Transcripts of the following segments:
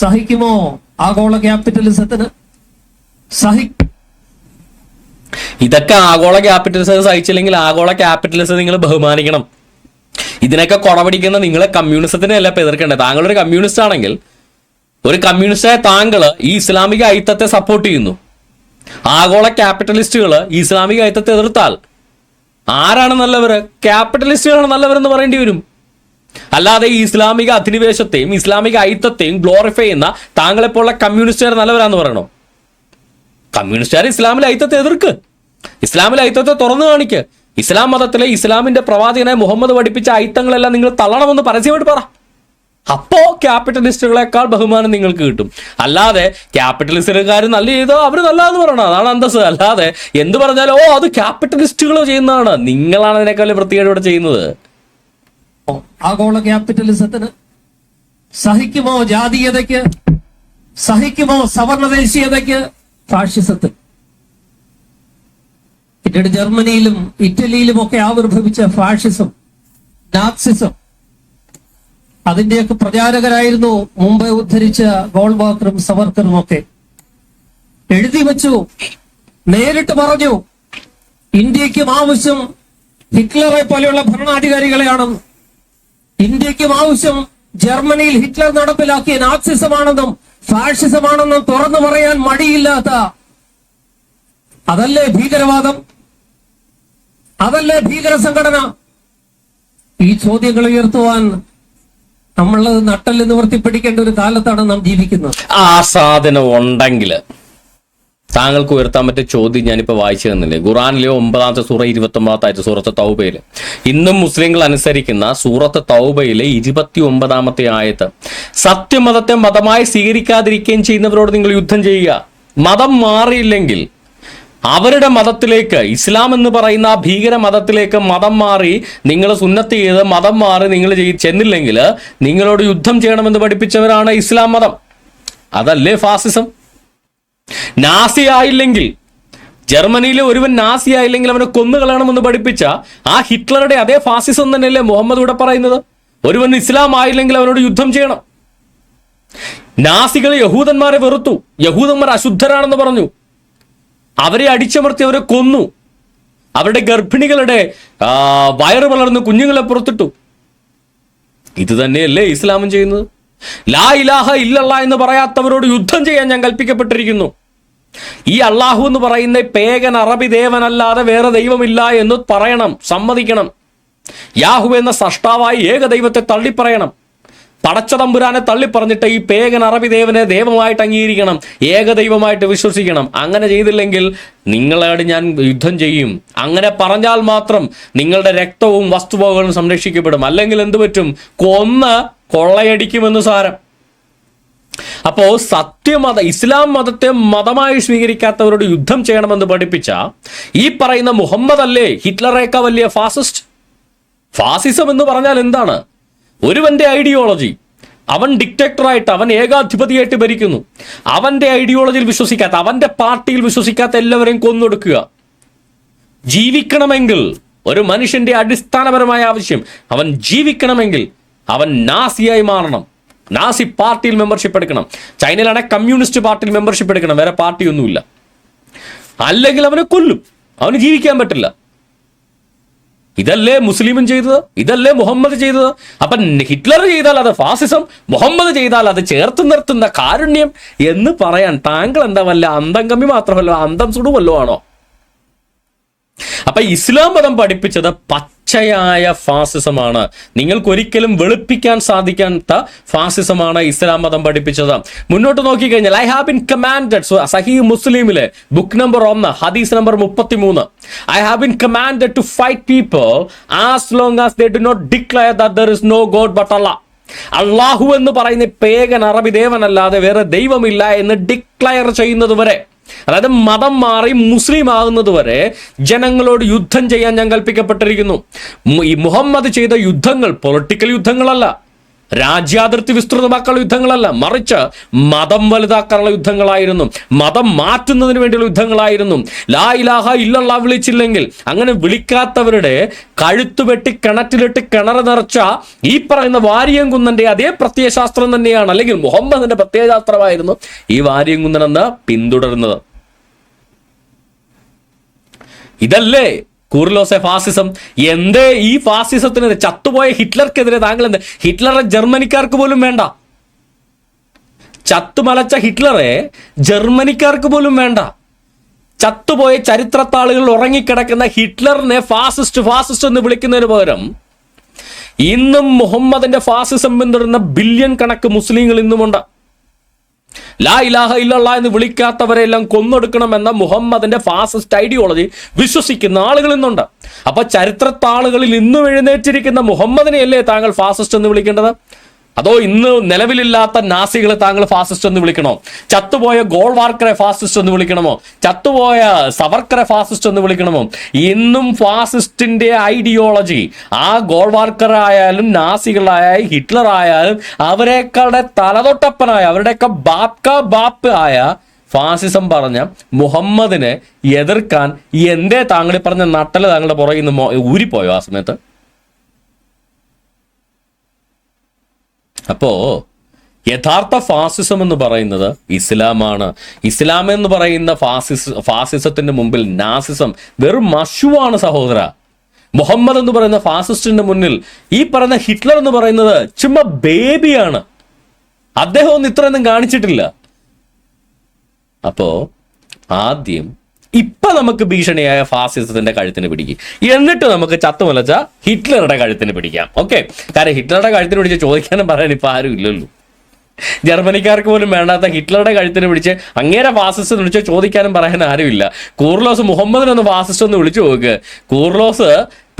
സഹിക്കുമോ ആഗോള ക്യാപിറ്റലിസത്തിന്? സഹി ഇതൊക്കെ ആഗോള ക്യാപിറ്റലിസം സഹിച്ചില്ലെങ്കിൽ ആഗോള ക്യാപിറ്റലിസം നിങ്ങൾ ബഹുമാനിക്കണം. ഇതിനൊക്കെ കുറവടിക്കുന്ന നിങ്ങളെ കമ്മ്യൂണിസത്തിനെ അല്ല ഇപ്പൊ താങ്കൾ ഒരു കമ്മ്യൂണിസ്റ്റ് ആണെങ്കിൽ ഒരു കമ്മ്യൂണിസ്റ്റായ താങ്കൾ ഈ ഇസ്ലാമിക ഐത്തത്തെ സപ്പോർട്ട് ചെയ്യുന്നു. ആഗോള ക്യാപിറ്റലിസ്റ്റുകൾ ഇസ്ലാമിക ഐത്തത്തെ എതിർത്താൽ ആരാണ് നല്ലവര്? ക്യാപിറ്റലിസ്റ്റുകളാണ് നല്ലവരെന്ന് പറയേണ്ടി വരും. അല്ലാതെ ഈ ഇസ്ലാമിക അധിനിവേശത്തെയും ഇസ്ലാമിക ഐത്തത്തെയും ഗ്ലോറിഫൈ ചെയ്യുന്ന താങ്കളെപ്പോലുള്ള കമ്മ്യൂണിസ്റ്റുകാർ നല്ലവരാന്ന് പറയണോ. കമ്മ്യൂണിസ്റ്റുകാർ ഇസ്ലാമിലെ ഐത്തത്തെ എതിർക്ക്? ഇസ്ലാമിലെ ഐത്തത്തെ തുറന്നു കാണിക്ക്. ഇസ്ലാം മതത്തിലെ ഇസ്ലാമിന്റെ പ്രവാചകനായ മുഹമ്മദ് പഠിപ്പിച്ച ഐത്തങ്ങളെല്ലാം നിങ്ങൾ തള്ളണമെന്ന് പരസ്യമായിട്ട് പറ. അപ്പോ ക്യാപിറ്റലിസ്റ്റുകളെക്കാൾ ബഹുമാനം നിങ്ങൾക്ക് കിട്ടും. അല്ലാതെ ക്യാപിറ്റലിസ്റ്റുകാർ നല്ല ചെയ്തോ അവർ നല്ലതെന്ന് പറയണം. അതാണ് അന്തസ് അല്ലാതെ എന്ത് പറഞ്ഞാലോ ഓ അത് ക്യാപിറ്റലിസ്റ്റുകൾ ചെയ്യുന്നതാണ്. നിങ്ങളാണ് അതിനേക്കാൾ വൃത്തികേട് ഇവിടെ ചെയ്യുന്നത്. ആഗോള ക്യാപിറ്റലിസത്തിന് സഹിക്കുമോ ജാതീയതയ്ക്ക്? സഹിക്കുമോ സവർണ ദേശീയതയ്ക്ക് ഫാഷിസത്തിന് പിന്നീട് ജർമ്മനിയിലും ഇറ്റലിയിലും ഒക്കെ ആവിർഭവിച്ച ഫാഷിസം നാക്സിസം അതിന്റെയൊക്കെ പ്രചാരകരായിരുന്നു മുംബൈ ഉദ്ധരിച്ച ഗോൾവാക്കറും സവർക്കറും ഒക്കെ എഴുതി വെച്ചു നേരിട്ട് പറഞ്ഞു ഇന്ത്യക്കും ആവശ്യം ഹിറ്റ്ലറെ പോലെയുള്ള ഭരണാധികാരികളെയാണെന്ന് ഇന്ത്യക്കും ആവശ്യം ജർമ്മനിയിൽ ഹിറ്റ്ലർ നടപ്പിലാക്കിയ നാക്സിസമാണെന്നും ഫാഷിസമാണെന്നും തുറന്നു പറയാൻ മടിയില്ലാത്ത അതല്ലേ ഭീകരവാദം? അതല്ലേ ഭീകര സംഘടന? ഈ ചോദ്യങ്ങൾ ഉയർത്തുവാൻ നമ്മൾ നട്ടൽ നിവർത്തിപ്പിടിക്കേണ്ട ഒരു കാലത്താണ് നാം ജീവിക്കുന്നത്. ആ സാധനം ഉണ്ടെങ്കിൽ താങ്കൾക്ക് ഉയർത്താൻ പറ്റിയ ചോദ്യം ഞാനിപ്പോൾ വായിച്ചു തന്നില്ലേ? ഖുറാനിലെ ഒമ്പതാമത്തെ സൂറ ഇരുപത്തി ഒമ്പതാമത്തെ സൂറത്ത് തൗബയിൽ ഇന്നും മുസ്ലിങ്ങൾ അനുസരിക്കുന്ന സൂറത്ത് തൗബയിലെ ഇരുപത്തി ഒമ്പതാമത്തെ ആയത്ത്. സത്യമതത്തെ മതമായി സ്വീകരിക്കാതിരിക്കുകയും ചെയ്യുന്നവരോട് നിങ്ങൾ യുദ്ധം ചെയ്യുക. മതം മാറിയില്ലെങ്കിൽ അവരുടെ മതത്തിലേക്ക് ഇസ്ലാം എന്ന് പറയുന്ന ആ ഭീകര മതത്തിലേക്ക് മതം മാറി നിങ്ങൾ സുന്നത്ത് ചെയ്ത് മതം മാറി നിങ്ങൾ ചെന്നില്ലെങ്കിൽ നിങ്ങളോട് യുദ്ധം ചെയ്യണമെന്ന് പഠിപ്പിച്ചവരാണ് ഇസ്ലാം മതം. അതല്ലേ ഫാസിസം? നാസി ആയില്ലെങ്കിൽ ജർമ്മനിയിലെ ഒരുവൻ നാസി ആയില്ലെങ്കിൽ അവനെ കൊന്നുകളയണമെന്ന് പഠിപ്പിച്ച ആ ഹിറ്റ്ലറുടെ അതേ ഫാസിസം തന്നെയല്ലേ മുഹമ്മദ് ഇവിടെ പറയുന്നത്? ഒരുവൻ ഇസ്ലാം ആയില്ലെങ്കിൽ അവനോട് യുദ്ധം ചെയ്യണം. നാസികൾ യഹൂദന്മാരെ വെറുത്തു. യഹൂദന്മാർ അശുദ്ധരാണെന്ന് പറഞ്ഞു. അവരെ അടിച്ചമർത്തി അവരെ കൊന്നു. അവരുടെ ഗർഭിണികളുടെ വയറ് വളർന്ന് കുഞ്ഞുങ്ങളെ പുറത്തിട്ടു. ഇത് തന്നെയല്ലേ ഇസ്ലാമും ചെയ്യുന്നത്? ലാ ഇലാഹ ഇല്ലല്ല എന്ന് പറയാത്തവരോട് യുദ്ധം ചെയ്യാൻ ഞാൻ കൽപ്പിക്കപ്പെട്ടിരിക്കുന്നു. ഈ അള്ളാഹു എന്ന് പറയുന്ന പേകൻ അറബി ദേവനല്ലാതെ വേറെ ദൈവമില്ല എന്ന് പറയണം സമ്മതിക്കണം. യാഹു എന്ന സഷ്ടാവായി ഏക ദൈവത്തെ തള്ളിപ്പറയണം. പടച്ചതമ്പുരാനെ തള്ളിപ്പറഞ്ഞിട്ട് ഈ പേകൻ അറബി ദേവനെ ദൈവമായിട്ട് അംഗീകരിക്കണം ഏക ദൈവമായിട്ട് വിശ്വസിക്കണം. അങ്ങനെ ചെയ്തില്ലെങ്കിൽ നിങ്ങളോട് ഞാൻ യുദ്ധം ചെയ്യും. അങ്ങനെ പറഞ്ഞാൽ മാത്രം നിങ്ങളുടെ രക്തവും വസ്തുവകകളും സംരക്ഷിക്കപ്പെടും. അല്ലെങ്കിൽ എന്ത് പറ്റും? കൊന്ന് കൊള്ളയടിക്കുമെന്ന് സാരം. അപ്പോ സത്യമത ഇസ്ലാം മതത്തെ മതമായി സ്വീകരിക്കാത്തവരോട് യുദ്ധം ചെയ്യണമെന്ന് പഠിപ്പിച്ച ഈ പറയുന്ന മുഹമ്മദ് അല്ലേ ഹിറ്റ്ലറേക്ക വലിയ ഫാസിസ്റ്റ്? ഫാസിസം എന്ന് പറഞ്ഞാൽ എന്താണ്? ഒരുവന്റെ ഐഡിയോളജി. അവൻ ഡിക്റ്റേറ്ററായിട്ട് അവൻ ഏകാധിപതിയായിട്ട് ഭരിക്കുന്നു. അവന്റെ ഐഡിയോളജിയിൽ വിശ്വസിക്കാത്ത അവന്റെ പാർട്ടിയിൽ വിശ്വസിക്കാത്ത എല്ലാവരെയും കൊന്നൊടുക്കുക. ജീവിക്കണമെങ്കിൽ ഒരു മനുഷ്യന്റെ അടിസ്ഥാനപരമായ ആവശ്യം അവൻ ജീവിക്കണമെങ്കിൽ അവൻ നാസിയായി മാറണം. നാസി പാർട്ടിയിൽ മെമ്പർഷിപ്പ് എടുക്കണം. ചൈനയിലാണെങ്കിൽ കമ്മ്യൂണിസ്റ്റ് പാർട്ടിയിൽ മെമ്പർഷിപ്പ് എടുക്കണം. വേറെ പാർട്ടിയൊന്നുമില്ല. അല്ലെങ്കിൽ അവനെ കൊല്ലും. അവന് ജീവിക്കാൻ പറ്റില്ല. ഇതല്ലേ മുസ്ലിമും ചെയ്തത്? ഇതല്ലേ മുഹമ്മദ് ചെയ്തത്? അപ്പൊ ഹിറ്റ്ലർ ചെയ്താൽ അത് ഫാസിസം മുഹമ്മദ് ചെയ്താൽ അത് ചേർത്ത് നിർത്തുന്ന കാരുണ്യം എന്ന് പറയാൻ താങ്കൾ എന്താ വല്ല അന്തം കമ്മി മാത്രമല്ലോ അന്തം സുടുവല്ലോ ആണോ? അപ്പൊ ഇസ്ലാം മതം പഠിപ്പിച്ചത് പച്ചയായ ഫാസിസമാണ്. നിങ്ങൾക്ക് ഒരിക്കലും വെളുപ്പിക്കാൻ സാധിക്കാത്ത ഫാസിസമാണ് ഇസ്ലാം മതം പഠിപ്പിച്ചത്. മുന്നോട്ട് നോക്കിക്കഴിഞ്ഞാൽ ഐ ഹാവ് ബിൻ കമാൻഡഡ് സഹി മുസ്ലിമിലെ ബുക്ക് നമ്പർ ഒന്ന് ഹദീസ് നമ്പർ മുപ്പത്തി മൂന്ന് I have been commanded to fight people as long as they do not declare that there is no god but അല്ല അള്ളാഹു എന്ന് പറയുന്ന പേകൻ അറബി ദേവനല്ലാതെ വേറെ ദൈവമില്ല എന്ന് ഡിക്ലയർ ചെയ്യുന്നത് വരെ. അതായത് മതം മാറി മുസ്ലിം ആകുന്നത് വരെ ജനങ്ങളോട് യുദ്ധം ചെയ്യാൻ ഞാൻ കൽപ്പിക്കപ്പെട്ടിരിക്കുന്നു. ഈ മുഹമ്മദ് ചെയ്ത യുദ്ധങ്ങൾ പൊളിറ്റിക്കൽ യുദ്ധങ്ങളല്ല. രാജ്യാതിർത്തി വിസ്തൃതമാക്കാനുള്ള യുദ്ധങ്ങളല്ല. മറിച്ച് മതം വലുതാക്കാനുള്ള യുദ്ധങ്ങളായിരുന്നു. മതം മാറ്റുന്നതിന് വേണ്ടിയുള്ള യുദ്ധങ്ങളായിരുന്നു. ലാ ഇലാഹ ഇല്ലല്ലാ വിളിച്ചില്ലെങ്കിൽ അങ്ങനെ വിളിക്കാത്തവരുടെ കഴുത്ത് വെട്ടി കിണറ്റിലിട്ട് കിണർ നിറച്ച ഈ പറയുന്ന വാര്യംകുന്നന്റെ അതേ പ്രത്യയശാസ്ത്രം തന്നെയാണ്. അല്ലെങ്കിൽ മുഹമ്മദിന്റെ പ്രത്യയശാസ്ത്രമായിരുന്നു ഈ വാര്യംകുന്നൻ എന്ന് പിന്തുടരുന്നത്. ഇതല്ലേ കൂർലോസെ ഫാസിസം എന്തേ ഈ ഫാസിസത്തിനെതിരെ ചത്തുപോയ ഹിറ്റ്ലർക്കെതിരെ താങ്കൾ എന്ത് ഹിറ്റ്ലറെ ജർമ്മനിക്കാർക്ക് പോലും വേണ്ട. ചത്തുമലച്ച ഹിറ്റ്ലറെ ജർമ്മനിക്കാർക്ക് പോലും വേണ്ട. ചത്തുപോയ ചരിത്രത്താളുകളിൽ ഉറങ്ങിക്കിടക്കുന്ന ഹിറ്റ്ലറിനെ ഫാസിസ്റ്റ് ഫാസിസ്റ്റ് എന്ന് വിളിക്കുന്നതിന് പകരം ഇന്നും മുഹമ്മദിന്റെ ഫാസിസം പിന്തുടരുന്ന ബില്യൺ കണക്ക് മുസ്ലിങ്ങൾ ഇന്നുമുണ്ട്. ലാ ഇലാഹ ഇല്ലല്ലാ എന്ന് വിളിക്കാത്തവരെല്ലാം കൊന്നൊടുക്കണമെന്ന മുഹമ്മദിന്റെ ഫാസിസ്റ്റ് ഐഡിയോളജി വിശ്വസിക്കുന്ന ആളുകൾ ഇന്നുണ്ട്. അപ്പൊ ചരിത്രത്താളുകളിൽ ഇന്നും എഴുന്നേറ്റിരിക്കുന്ന മുഹമ്മദിനെയല്ലേ താങ്കൾ ഫാസിസ്റ്റ് എന്ന് വിളിക്കേണ്ടത്? അതോ ഇന്ന് നിലവിലില്ലാത്ത നാസികളെ താങ്കൾ ഫാസിസ്റ്റ് എന്ന് വിളിക്കണോ? ചത്തുപോയ ഗോൾവാർക്കറെ ഫാസിസ്റ്റ് എന്ന് വിളിക്കണമോ? ചത്തുപോയ സവർക്കറെ ഫാസിസ്റ്റ് എന്ന് വിളിക്കണമോ? ഇന്നും ഫാസിസ്റ്റിന്റെ ഐഡിയോളജി ആ ഗോൾവാർക്കറായാലും നാസികളായാലും ഹിറ്റ്ലർ ആയാലും അവരെക്കാളുടെ തലതൊട്ടപ്പനായ അവരുടെയൊക്കെ ബാപ്ക ബാപ്പ് ആയ ഫാസിസം പറഞ്ഞ മുഹമ്മദിനെ എതിർക്കാൻ എന്തേ താങ്കൾ പറഞ്ഞ നട്ടൽ താങ്കളുടെ പുറകിൽ നിന്ന് ഊരിപ്പോയോ ആ സമയത്ത്? അപ്പോ യഥാർത്ഥ ഫാസിസം എന്ന് പറയുന്നത് ഇസ്ലാമാണ്. ഇസ്ലാം എന്ന് പറയുന്ന ഫാസിസ് ഫാസിസത്തിന്റെ മുമ്പിൽ നാസിസം വെറും മഷുവാണ് സഹോദര. മുഹമ്മദ് എന്ന് പറയുന്ന ഫാസിസ്റ്റിന്റെ മുന്നിൽ ഈ പറയുന്ന ഹിറ്റ്ലർ എന്ന് പറയുന്നത് ചുമ്മാ ബേബിയാണ്. അദ്ദേഹം ഒന്നും ഇത്രയൊന്നും കാണിച്ചിട്ടില്ല. അപ്പോ ആദ്യം ഇപ്പൊ നമുക്ക് ഭീഷണിയായ ഫാസിസത്തിന്റെ കഴുത്തിന് പിടിക്കും. എന്നിട്ട് നമുക്ക് ചത്തുമലച്ച ഹിറ്റ്ലറുടെ കഴുത്തിന് പിടിക്കാം. ഓക്കെ കാരണം ഹിറ്റ്ലറുടെ കഴുത്തിന് പിടിച്ച് ചോദിക്കാനും പറയാൻ ഇപ്പൊ ആരും ഇല്ലല്ലോ. ജർമ്മനിക്കാർക്ക് പോലും വേണ്ടാത്ത ഹിറ്റ്ലറുടെ കഴുത്തിന് പിടിച്ച് അങ്ങേരെ ഫാസിസ്റ്റ് വിളിച്ച് ചോദിക്കാനും പറയാൻ ആരുമില്ല കൂർലോസ് മുഹമ്മദിനൊന്ന് ഫാസിസ്റ്റ് ഒന്ന് വിളിച്ചു നോക്ക്. കൂർലോസ്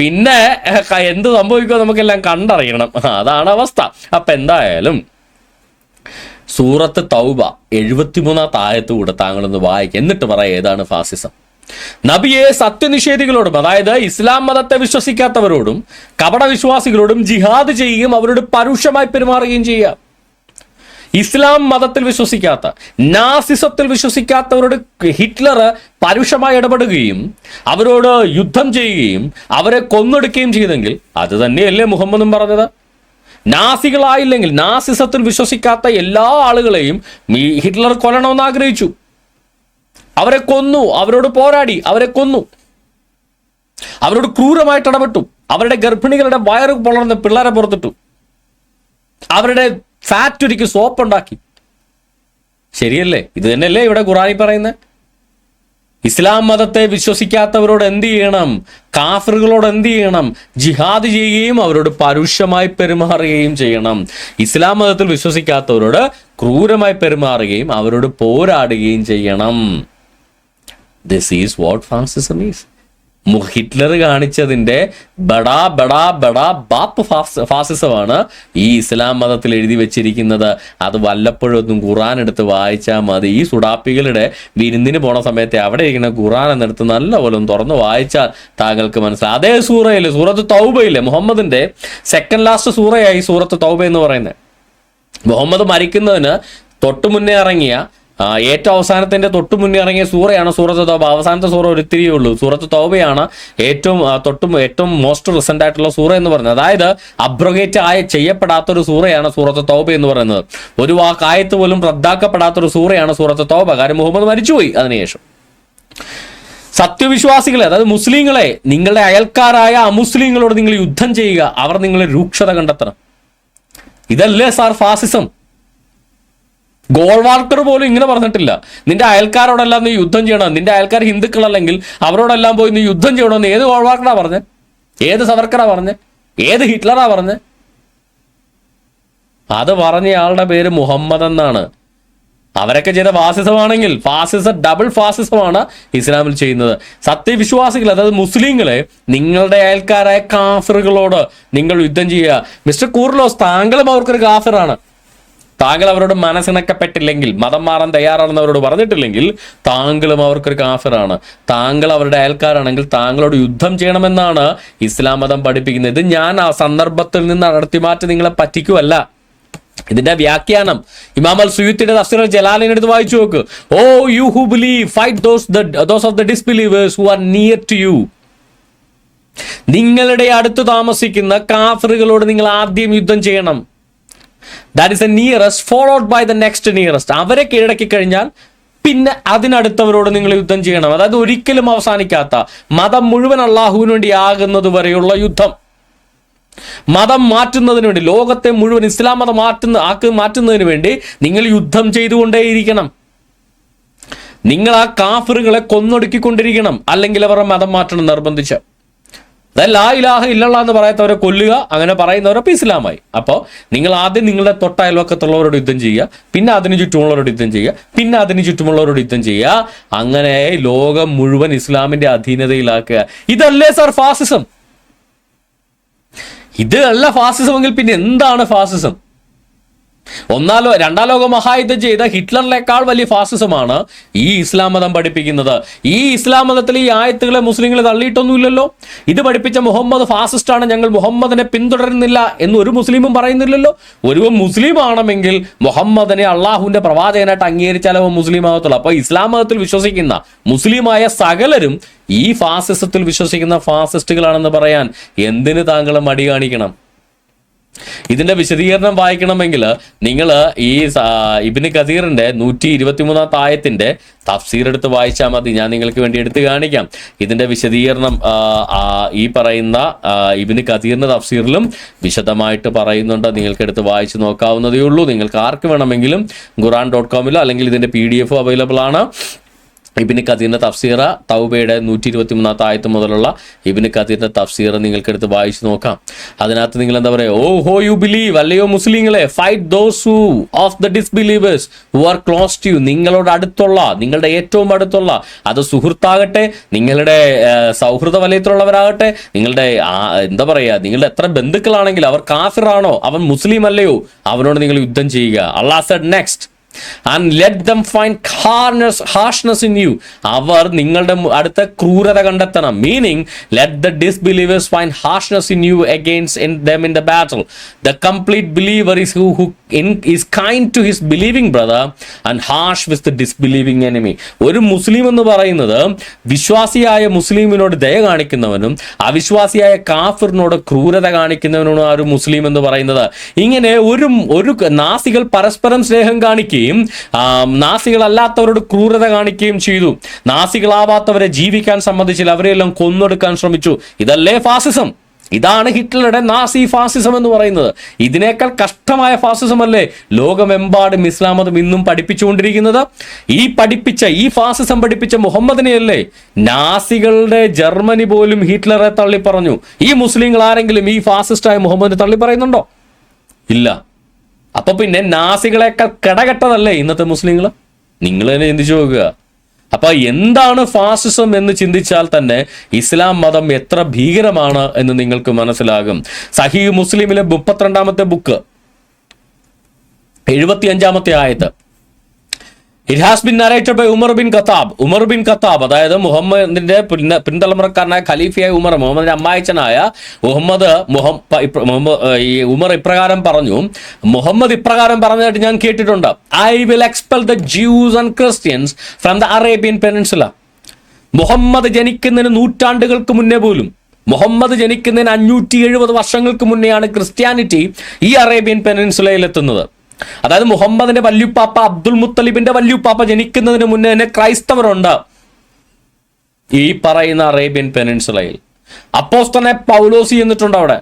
പിന്നെ എന്ത് സംഭവിക്കുമോ നമുക്കെല്ലാം കണ്ടറിയണം. അതാണ് അവസ്ഥ. അപ്പൊ എന്തായാലും സൂറത്ത് തൗബ എഴുപത്തിമൂന്നാമത്തെ ആയത്ത് കൂടെ താങ്കളൊന്ന് വായിക്കുക എന്നിട്ട് പറയാം ഏതാണ് ഫാസിസം. നബിയെ സത്യനിഷേധികളോടും അതായത് ഇസ്ലാം മതത്തെ വിശ്വസിക്കാത്തവരോടും കപട വിശ്വാസികളോടും ജിഹാദ് ചെയ്യുകയും അവരോട് പരുഷമായി പെരുമാറുകയും ചെയ്യുക. ഇസ്ലാം മതത്തിൽ വിശ്വസിക്കാത്ത നാസിസത്തിൽ വിശ്വസിക്കാത്തവരോട് ഹിറ്റ്ലർ പരുഷമായി ഇടപെടുകയും അവരോട് യുദ്ധം ചെയ്യുകയും അവരെ കൊന്നൊടുക്കുകയും ചെയ്തെങ്കിൽ അത് തന്നെയല്ലേ മുഹമ്മദും പറഞ്ഞത്? നാസികളായില്ലെങ്കിൽ നാസിസത്തിൽ വിശ്വസിക്കാത്ത എല്ലാ ആളുകളെയും ഹിറ്റ്ലർ കൊല്ലണമെന്ന് ആഗ്രഹിച്ചു. അവരെ കൊന്നു അവരോട് പോരാടി അവരെ കൊന്നു. അവരോട് ക്രൂരമായിട്ട് ഇടപെട്ടു. അവരുടെ ഗർഭിണികളുടെ വയറ് പൊളർന്ന് പിള്ളേരെ പുറത്തിട്ടു. അവരുടെ ഒരുക്കി സോപ്പ് ഉണ്ടാക്കി. ശരിയല്ലേ? ഇത് തന്നെയല്ലേ ഇവിടെ ഖുറാനി പറയുന്നത്? ഇസ്ലാം മതത്തെ വിശ്വസിക്കാത്തവരോട് എന്ത് ചെയ്യണം? കാഫറുകളോട് എന്ത് ചെയ്യണം? ജിഹാദ് ചെയ്യുകയും അവരോട് പരുഷമായി പെരുമാറുകയും ചെയ്യണം. ഇസ്ലാം മതത്തിൽ വിശ്വസിക്കാത്തവരോട് ക്രൂരമായി പെരുമാറുകയും അവരോട് പോരാടുകയും ചെയ്യണം. This is what fascism is Hitler കാണിച്ചതിന്റെ ബടാ ബടാ ബടാ ബാപ്പ് ഫാസ് ഫാസിസമാണ് ഈ ഇസ്ലാം മതത്തിൽ എഴുതി വെച്ചിരിക്കുന്നത്. അത് വല്ലപ്പോഴും ഒന്നും ഖുറാൻ എടുത്ത് വായിച്ചാൽ മതി. ഈ സുഡാപ്പികളുടെ വിരുന്നിന് പോണ സമയത്ത് അവിടെ ഇരിക്കുന്ന ഖുറാൻ എന്നെടുത്ത് നല്ലപോലെ ഒന്ന് തുറന്ന് വായിച്ചാൽ താങ്കൾക്ക് മനസ്സിലാവും അതേ സൂറയില്ലേ സൂറത്ത് തൗബയില്ലേ? മുഹമ്മദിന്റെ സെക്കൻഡ് ലാസ്റ്റ് സൂറയായി സൂറത്ത് തൗബ എന്ന് പറയുന്നത്. മുഹമ്മദ് മരിക്കുന്നതിന് തൊട്ടു മുന്നേ ഇറങ്ങിയ ഏറ്റവും അവസാനത്തിന്റെ തൊട്ടു മുന്നേ ഇറങ്ങിയ സൂറയാണ് സൂറത്ത് തോബ. അവസാനത്തെ സൂറ ഒരിത്തിരിയേ ഉള്ളൂ. സൂറത്ത് തോബയാണ് ഏറ്റവും തൊട്ടും ഏറ്റവും മോസ്റ്റ് റിസന്റ് ആയിട്ടുള്ള സൂറ എന്ന് പറയുന്നത്. അതായത് അബ്രോഗേറ്റ് ആയ ചെയ്യപ്പെടാത്ത ഒരു സൂറയാണ് സൂറത്ത് തോബ എന്ന് പറയുന്നത്. ഒരു വാക്കായത്ത് പോലും റദ്ദാക്കപ്പെടാത്ത ഒരു സൂറയാണ് സൂറത്ത് തോബ. കാര്യം മുഹമ്മദ് മരിച്ചുപോയി അതിനുശേഷം. സത്യവിശ്വാസികളെ അതായത് മുസ്ലിങ്ങളെ നിങ്ങളുടെ അയൽക്കാരായ അമുസ്ലിങ്ങളോട് നിങ്ങൾ യുദ്ധം ചെയ്യുക. അവർ നിങ്ങളെ രൂക്ഷത കണ്ടെത്തണം. ഇതല്ലേ സാർ ഫാസിസം? ഗോൾവാർക്കർ പോലും ഇങ്ങനെ പറഞ്ഞിട്ടില്ല. നിന്റെ അയൽക്കാരോടെല്ലാം നീ യുദ്ധം ചെയ്യണം. നിന്റെ അയൽക്കാർ ഹിന്ദുക്കളല്ലെങ്കിൽ അവരോടെല്ലാം പോയി നീ യുദ്ധം ചെയ്യണമെന്ന് ഏത് ഗോൾവാൾക്കറാ പറഞ്ഞ്? ഏത് സവർക്കറാ പറഞ്ഞ്? ഏത് ഹിറ്റ്ലറാ പറഞ്ഞ്? അത് പറഞ്ഞ ആളുടെ പേര് മുഹമ്മദ് എന്നാണ്. അവരൊക്കെ ചെയ്ത ഫാസിസമാണെങ്കിൽ ഫാസിസ ഡബിൾ ഫാസിസമാണ് ഇസ്ലാമിൽ ചെയ്യുന്നത്. സത്യവിശ്വാസികൾ അതായത് മുസ്ലിങ്ങളെ നിങ്ങളുടെ അയൽക്കാരായ കാഫറുകളോട് നിങ്ങൾ യുദ്ധം ചെയ്യുക. മിസ്റ്റർ കൂർലോസ് താങ്കളും അവർക്കൊരു കാഫിറാണ്. താങ്കൾ അവരോട് മനസ്സിണക്കപ്പെട്ടില്ലെങ്കിൽ മതം മാറാൻ തയ്യാറാണെന്ന് അവരോട് പറഞ്ഞിട്ടില്ലെങ്കിൽ താങ്കളും അവർക്കൊരു കാഫിറാണ്. താങ്കൾ അവരുടെ അയൽക്കാരാണെങ്കിൽ താങ്കളോട് യുദ്ധം ചെയ്യണമെന്നാണ് ഇസ്ലാം മതം പഠിപ്പിക്കുന്നത്. ഇത് ഞാൻ ആ സന്ദർഭത്തിൽ നിന്ന് നടത്തി മാറ്റി നിങ്ങളെ പറ്റിക്കുമല്ല ഇതിന്റെ വ്യാഖ്യാനം ഇമാം സുയുത്തിന്റെ തഫ്സീർ ജലാലിന് എടുത്ത് വായിച്ചു നോക്ക്. O you who believe fight those those of the disbelievers who are near to you നിങ്ങളുടെ അടുത്ത് താമസിക്കുന്ന കാഫറുകളോട് നിങ്ങൾ ആദ്യം യുദ്ധം ചെയ്യണം. That is a nearest followed by the next nearest അവരെ കീഴടക്കി കഴിഞ്ഞാൽ പിന്നെ അതിനടുത്തവരോട് നിങ്ങൾ യുദ്ധം ചെയ്യണം. അതായത് ഒരിക്കലും അവസാനിക്കാത്ത മതം മുഴുവൻ അള്ളാഹുവിന് വേണ്ടി ആകുന്നത് വരെയുള്ള യുദ്ധം. മതം മാറ്റുന്നതിന് വേണ്ടി ലോകത്തെ മുഴുവൻ ഇസ്ലാം മതം മാറ്റുന്ന ആക്കി മാറ്റുന്നതിന് വേണ്ടി നിങ്ങൾ യുദ്ധം ചെയ്തുകൊണ്ടേയിരിക്കണം. നിങ്ങൾ ആ കാഫറുകളെ കൊന്നൊടുക്കിക്കൊണ്ടിരിക്കണം. അല്ലെങ്കിൽ അവരുടെ മതം മാറ്റണം നിർബന്ധിച്ച്. ലാ ഇലാഹ ഇല്ലള്ള എന്ന് പറയാത്തവരെ കൊല്ലുക അങ്ങനെ പറയുന്നവരൊക്കെ ഇസ്ലാമായി. അപ്പോൾ നിങ്ങൾ ആദ്യം നിങ്ങളുടെ തൊട്ട അയൽവക്കത്തുള്ളവരോട് യുദ്ധം ചെയ്യുക പിന്നെ അതിന് ചുറ്റുമുള്ളവരോട് യുദ്ധം ചെയ്യുക പിന്നെ അതിന് ചുറ്റുമുള്ളവരോട് യുദ്ധം ചെയ്യുക. അങ്ങനെ ലോകം മുഴുവൻ ഇസ്ലാമിന്റെ അധീനതയിലാക്കുക. ഇതല്ലേ സർ ഫാസിസം? ഇത് അല്ല ഫാസിസം എങ്കിൽ പിന്നെ എന്താണ് ഫാസിസം? ഒന്നാലോ രണ്ടാം ലോക മഹായുദ്ധം ചെയ്ത ഹിറ്റ്ലറിനേക്കാൾ വലിയ ഫാസിസമാണ് ഈ ഇസ്ലാം മതം പഠിപ്പിക്കുന്നത്. ഈ ഇസ്ലാം മതത്തിൽ ഈ ആയത്തുകളെ മുസ്ലിങ്ങൾ തള്ളിയിട്ടൊന്നുമില്ലല്ലോ. ഇത് പഠിപ്പിച്ച മുഹമ്മദ് ഫാസിസ്റ്റാണ് ഞങ്ങൾ മുഹമ്മദിനെ പിന്തുടരുന്നില്ല എന്ന് ഒരു മുസ്ലിമും പറയുന്നില്ലല്ലോ. ഒരു മുസ്ലിം ആണെങ്കിൽ മുഹമ്മദിനെ അള്ളാഹുവിന്റെ പ്രവാചകനായിട്ട് അംഗീകരിച്ചാലോ മുസ്ലിം ആകത്തുള്ളൂ. അപ്പൊ ഇസ്ലാം മതത്തിൽ വിശ്വസിക്കുന്ന മുസ്ലിമായ സകലരും ഈ ഫാസിസത്തിൽ വിശ്വസിക്കുന്ന ഫാസിസ്റ്റുകളാണെന്ന് പറയാൻ എന്തിന് താങ്കൾ മടി കാണിക്കണം? ഇതിന്റെ വിശദീകരണം വായിക്കണമെങ്കിൽ നിങ്ങൾ ഈ ഇബിന് കസീറിന്റെ നൂറ്റി ഇരുപത്തിമൂന്നാം തായത്തിന്റെ തഫ്സീർ എടുത്ത് വായിച്ചാൽ മതി. ഞാൻ നിങ്ങൾക്ക് വേണ്ടി എടുത്ത് കാണിക്കാം. ഇതിന്റെ വിശദീകരണം ഈ പറയുന്ന ഇബ്നു കസീറിന്റെ തഫ്സീറിലും വിശദമായിട്ട് പറയുന്നുണ്ട്. നിങ്ങൾക്ക് എടുത്ത് വായിച്ച് നോക്കാവുന്നതേ ഉള്ളൂ. നിങ്ങൾക്ക് ആർക്ക് വേണമെങ്കിലും ഖുറാൻ ഡോട്ട് കോമിലോ അല്ലെങ്കിൽ ഇതിന്റെ പി ഡി എഫ് അവൈലബിൾ ആണ്. ഇബിന് ഖദീറിന്റെ തഫ്സീറ തൗബയുടെ നൂറ്റി ഇരുപത്തി മൂന്നാമത്തെ ആയത്ത് മുതലുള്ള ഇബിന് ഖദീറിന്റെ തഫ്സീറ നിങ്ങൾക്ക് എടുത്ത് വായിച്ചു നോക്കാം. അതിനകത്ത് നിങ്ങൾ എന്താ പറയുക ഓ ഹോ യു ബിലീവ് അല്ലയോ മുസ്ലിങ്ങളെ fight those who of the disbelievers who are close to you നിങ്ങളോട് അടുത്തുള്ള നിങ്ങളുടെ ഏറ്റവും അടുത്തുള്ള അത് സുഹൃത്താകട്ടെ നിങ്ങളുടെ സൗഹൃദ വലയത്തിലുള്ളവരാകട്ടെ നിങ്ങളുടെ എന്താ പറയുക നിങ്ങളുടെ എത്ര ബന്ധുക്കളാണെങ്കിലും അവർ കാഫിറാണോ? അവൻ മുസ്ലിം അല്ലയോ? അവനോട് നിങ്ങൾ യുദ്ധം ചെയ്യുക. അള്ളാഹ് said next and let them find harness harshness in you അവർ നിങ്ങളുടെ അടുത്ത ക്രൂരത കണ്ടെത്തണം. Meaning let the disbelievers find harshness in you against in them in the battle the complete believer is who who in is kind to his believing brother and harsh with the disbelieving enemy ഒരു മുസ്ലിം എന്ന് പറയുന്നത് വിശ്വാസിയായ മുസ്ലിമിനോട് ദയ കാണിക്കുന്നവനും അവിശ്വാസിയായ കാഫിറിനോട് ക്രൂരത കാണിക്കുന്നവനുമാണ് ആ ഒരു മുസ്ലിം എന്ന് പറയുന്നത്. ഇങ്ങനെ ഒരു ഒരു നാസികൾ പരസ്പരം സ്നേഹം കാണിക്കുകയും ആ, നാസികളല്ലാത്തവരോട് ക്രൂരത കാണിക്കുകയും ചെയ്തു. നാസികളാവാത്തവരെ ജീവിക്കാൻ സമ്മതിച്ചില്ല. അവരെയെല്ലാം കൊന്നൊടുക്കാൻ ശ്രമിച്ചു. ഇതല്ലേ ഫാസിസം? ഇതാണ് ഹിറ്റ്ലറുടെ നാസി ഫാസിസം എന്ന് പറയുന്നത്. ഇതിനേക്കാൾ കഷ്ടമായ ഫാസിസം അല്ലേ ലോകമെമ്പാടും ഇസ്ലാം മതം ഇന്നും പഠിപ്പിച്ചുകൊണ്ടിരിക്കുന്നത്? ഈ പഠിപ്പിച്ച ഈ ഫാസിസം പഠിപ്പിച്ച മുഹമ്മദിനെയല്ലേ നാസികളുടെ ജർമ്മനി പോലും ഹിറ്റ്ലറെ തള്ളി പറഞ്ഞു ഈ മുസ്ലിങ്ങൾ ആരെങ്കിലും ഈ ഫാസിസ്റ്റായ മുഹമ്മദിനെ തള്ളി പറയുന്നുണ്ടോ ഇല്ല. അപ്പൊ പിന്നെ നാസികളെക്കാൾ കടകെട്ടതല്ലേ ഇന്നത്തെ മുസ്ലിങ്ങൾ നിങ്ങൾ തന്നെ ചിന്തിച്ചു നോക്കുക. അപ്പൊ എന്താണ് ഫാസിസം എന്ന് ചിന്തിച്ചാൽ തന്നെ ഇസ്ലാം മതം എത്ര ഭീകരമാണ് എന്ന് നിങ്ങൾക്ക് മനസ്സിലാകും. സഹീ മുസ്ലിമിലെ മുപ്പത്തിരണ്ടാമത്തെ ബുക്ക് എഴുപത്തി അഞ്ചാമത്തെ ആയത്ത് it has been narrated by Umar bin Khattab Umar bin Khattab അതായത് മുഹമ്മദിന്റെ പിന്തലമുറക്കാരനായ ഖലീഫയായ ഉമർ മുഹമ്മദിന്റെ അമ്മായച്ചനായ മുഹമ്മദ് ഈ ഉമർ ഇപ്രകാരം പറഞ്ഞു. മുഹമ്മദ് ഇപ്രകാരം പറഞ്ഞതായിട്ട് ഞാൻ കേട്ടിട്ടുണ്ട്. I will expel the Jews and Christians from the Arabian peninsula Muhammad ജനിക്കുന്നതിന് നൂറ്റാണ്ടുകൾക്ക് മുന്നേ പോലും മുഹമ്മദ് ജനിക്കുന്നതിന് അഞ്ഞൂറ്റി എഴുപത് വർഷങ്ങൾക്ക് മുന്നെയാണ് ക്രിസ്ത്യാനിറ്റി ഈ അറേബ്യൻ പെനൻസുലയിൽ എത്തുന്നത് അതായത് മുഹമ്മദിന്റെ വല്യുപ്പാപ്പ അബ്ദുൽ മുത്തലിബിന്റെ വല്യുപ്പാപ്പ ജനിക്കുന്നതിന് മുന്നേ തന്നെ ക്രൈസ്തവരുണ്ട് ഈ പറയുന്ന അറേബ്യൻ പെനിൻസുലയിൽ. അപ്പോസ്തനെ പൗലോസി എന്നിട്ടുണ്ട് അവിടെ.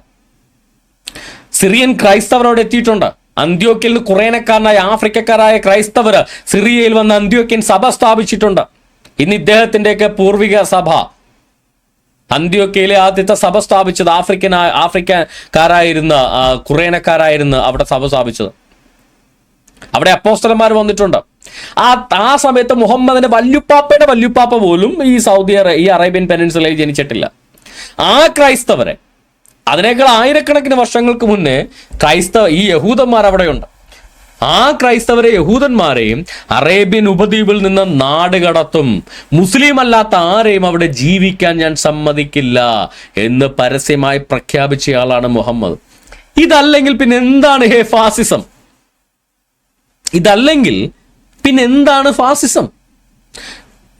സിറിയൻ ക്രൈസ്തവരോട് എത്തിയിട്ടുണ്ട്. അന്ത്യോക്കിൽ കുറേനക്കാരനായ ആഫ്രിക്കക്കാരായ ക്രൈസ്തവർ സിറിയയിൽ വന്ന് അന്ത്യോക്യൻ സഭ സ്ഥാപിച്ചിട്ടുണ്ട്. ഇന്ന് ഇദ്ദേഹത്തിന്റെയൊക്കെ പൂർവിക സഭ. അന്ത്യോക്കയിലെ ആദ്യത്തെ സഭ സ്ഥാപിച്ചത് ആഫ്രിക്കൻ ആഫ്രിക്കക്കാരായിരുന്ന കുറേനക്കാരായിരുന്ന അവിടെ സഭ സ്ഥാപിച്ചത്. അവിടെ അപ്പോസ്റ്റർമാർ വന്നിട്ടുണ്ട്. ആ ആ സമയത്ത് മുഹമ്മദിന്റെ വല്യുപ്പാപ്പയുടെ വല്യുപ്പാപ്പ പോലും ഈ സൗദി ഈ അറേബ്യൻ പെനിൻസുലയിൽ ജനിച്ചിട്ടില്ല. ആ ക്രൈസ്തവരെ അതിനേക്കാൾ ആയിരക്കണക്കിന് വർഷങ്ങൾക്ക് മുന്നേ ക്രൈസ്തവ ഈ യഹൂദന്മാർ അവിടെയുണ്ട്. ആ ക്രൈസ്തവരെ യഹൂദന്മാരെയും അറേബ്യൻ ഉപദ്വീപിൽ നിന്ന് നാട് കടത്തും. മുസ്ലിം അല്ലാത്ത ആരെയും അവിടെ ജീവിക്കാൻ ഞാൻ സമ്മതിക്കില്ല എന്ന് പരസ്യമായി പ്രഖ്യാപിച്ചയാളാണ് മുഹമ്മദ്. ഇതല്ലെങ്കിൽ പിന്നെ എന്താണ് ഹേ ഫാസിസം? ഇതല്ലെങ്കിൽ പിന്നെ എന്താണ് ഫാസിസം?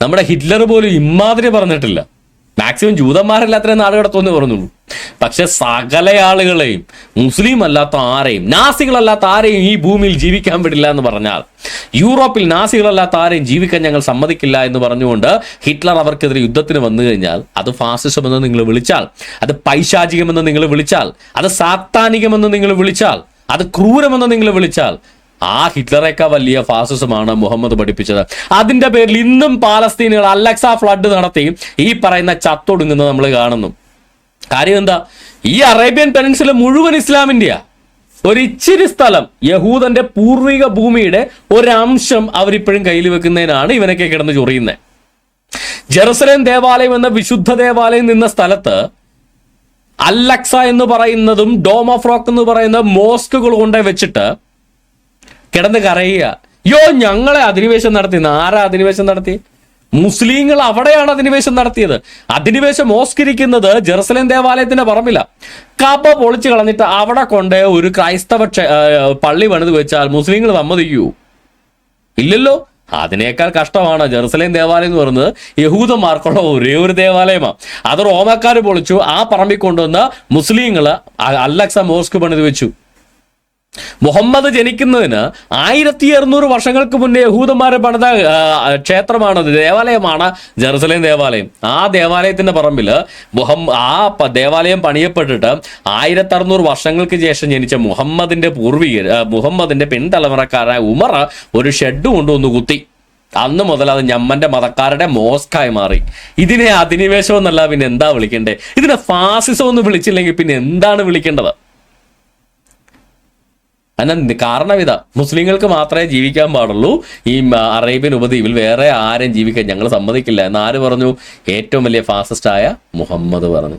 നമ്മുടെ ഹിറ്റ്ലർ പോലും ഇമാതിരി പറഞ്ഞിട്ടില്ല. മാക്സിമം ജൂതന്മാരല്ലാത്തേ നാട് കടത്തുമെന്ന് പറഞ്ഞുള്ളൂ. പക്ഷെ സകല ആളുകളെയും മുസ്ലിം അല്ലാത്ത ആരെയും നാസികളല്ലാത്ത ആരെയും ഈ ഭൂമിയിൽ ജീവിക്കാൻ പറ്റില്ല എന്ന് പറഞ്ഞാൽ യൂറോപ്പിൽ നാസികളല്ലാത്ത ആരെയും ജീവിക്കാൻ ഞങ്ങൾ സമ്മതിക്കില്ല എന്ന് പറഞ്ഞുകൊണ്ട് ഹിറ്റ്ലർ അവർക്കെതിരെ യുദ്ധത്തിന് വന്നു കഴിഞ്ഞാൽ അത് ഫാസിസം എന്ന് നിങ്ങൾ വിളിച്ചാൽ അത് പൈശാചികമെന്ന് നിങ്ങൾ വിളിച്ചാൽ അത് സാത്താനികമെന്ന് നിങ്ങൾ വിളിച്ചാൽ അത് ക്രൂരമെന്ന് നിങ്ങൾ വിളിച്ചാൽ ആ ഹിറ്റ്ലറേക്കാൾ വലിയ ഫാസിസമാണ് മുഹമ്മദ് പഠിപ്പിച്ചത്. അതിന്റെ പേരിൽ ഇന്നും പാലസ്തീനുകൾ അലക്സ ഫ്ലഡ് നടത്തി ഈ പറയുന്ന ചത്തൊടുങ്ങുന്നത് നമ്മൾ കാണുന്നു. കാര്യം എന്താ? ഈ അറേബ്യൻ പെനിൻസുല മുഴുവൻ ഇസ്ലാമിന്റെയാ ഒരു ഇച്ചിരി സ്ഥലം യഹൂദന്റെ പൂർവിക ഭൂമിയുടെ ഒരംശം അവരിപ്പോഴും കയ്യിൽ വെക്കുന്നതിനാണ് ഇവനൊക്കെ കിടന്ന് ചൊറിയുന്നത് ജെറുസലേം ദേവാലയം എന്ന വിശുദ്ധ ദേവാലയം നിന്ന സ്ഥലത്ത് അല്ലക്സ എന്ന് പറയുന്നതും ഡോം ഓഫ് റോക്ക് എന്ന് പറയുന്ന മോസ്കുകൾ കൊണ്ടേ വെച്ചിട്ട് കിടന്ന് കരയുക. യോ ഞങ്ങളെ അധിനിവേശം നടത്തി. ആരാ അധിനിവേശം നടത്തി? മുസ്ലിങ്ങൾ അവിടെയാണ് അധിനിവേശം നടത്തിയത്. അധിനിവേശം മോസ്കരിക്കുന്നത് ജെറുസലേം ദേവാലയത്തിന്റെ പറമ്പില. കബ പൊളിച്ചു കളഞ്ഞിട്ട് അവിടെ കൊണ്ട് ഒരു ക്രൈസ്തവ പള്ളി പണിത് വെച്ചാൽ മുസ്ലിങ്ങൾ സമ്മതിക്കൂ. ഇല്ലല്ലോ? അതിനേക്കാൾ കഷ്ടമാണ് ജെറുസലേം ദേവാലയം എന്ന് പറയുന്നത്. യഹൂദന്മാർക്കുള്ള ഒരേ ഒരു ദേവാലയമാണ് അത് റോമക്കാർ പൊളിച്ചു. ആ പറമ്പിൽ കൊണ്ടുവന്ന് മുസ്ലിങ്ങൾ അല്ലക്സ മോസ്ക് പണിത് വെച്ചു. മുഹമ്മദ് ജനിക്കുന്നതിന് ആയിരത്തി അറുന്നൂറ് വർഷങ്ങൾക്ക് മുന്നേ യഹൂദന്മാരെ പണിത ക്ഷേത്രമാണ് ദേവാലയമാണ് ജെറുസലേം ദേവാലയം. ആ ദേവാലയത്തിന്റെ പറമ്പിൽ മുഹമ്മ ആ ദേവാലയം പണിയപ്പെട്ടിട്ട് ആയിരത്തി അറുന്നൂറ് വർഷങ്ങൾക്ക് ശേഷം ജനിച്ച മുഹമ്മദിന്റെ പൂർവികർ മുഹമ്മദിന്റെ പിൻതലമുറക്കാരായ ഉമർ ഒരു ഷെഡ് കൊണ്ടുവന്ന് കുത്തി. അന്ന് മുതൽ അത് ഞമ്മന്റെ മതക്കാരുടെ മോസ്കായി മാറി. ഇതിനെ അധിനിവേശം എന്നല്ല പിന്നെ എന്താ വിളിക്കണ്ടേ? ഇതിനെ ഫാസിസം എന്ന് വിളിച്ചില്ലെങ്കിൽ പിന്നെ എന്താണ് വിളിക്കേണ്ടത്? അതിന് കാരണം ഇതാ മുസ്ലിങ്ങൾക്ക് മാത്രമേ ജീവിക്കാൻ പാടുള്ളൂ. ഈ അറേബ്യൻ ഉപദ്വീപിൽ വേറെ ആരും ജീവിക്കാൻ ഞങ്ങൾ സമ്മതിക്കില്ല. എന്ന് ആര് പറഞ്ഞു? ഏറ്റവും വലിയ ഫാസിസ്റ്റായ മുഹമ്മദ് പറഞ്ഞു.